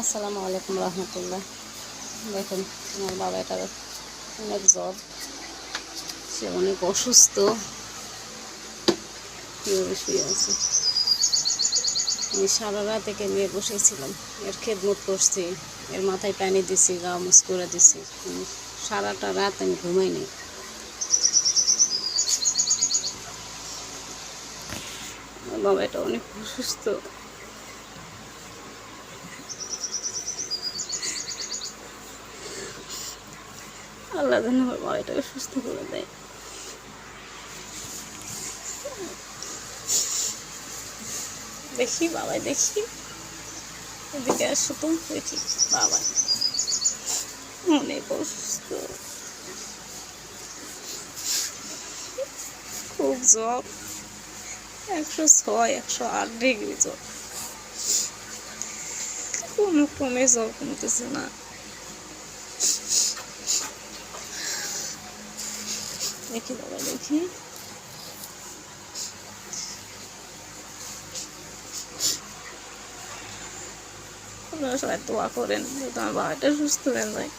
আসসালামু আলাইকুম রহমতুল্লাহ। দেখুন, আমার বাবা এটার অনেক জ্বর, সে অনেক অসুস্থ। শুয়ে আছে? আমি সারা রাত একে নিয়ে বসেছিলাম। এর খেদমত করছি, এর মাথায় পানি দিছি, গা মুছ করে দিছি। সারাটা রাত আমি ঘুমাইনি আমার বাবা এটা অনেক অসুস্থ। আল্লাহ যেন আমার বাবাটাকে সুস্থ করে দেয়। দেখি, বাবাই দেখি। এদিকে আসো তো দেখি বাবা অনেক অসুস্থ খুব জ্বর। একশো ছয়, একশো আট ডিগ্রি জ্বর। কোনো কমে জ্বর কমতেছে না। দেখি বাবা দেখি। আপনারা সবাই দোয়া করেন যাতে আমার বাবাটা সুস্থ হয়ে যায়।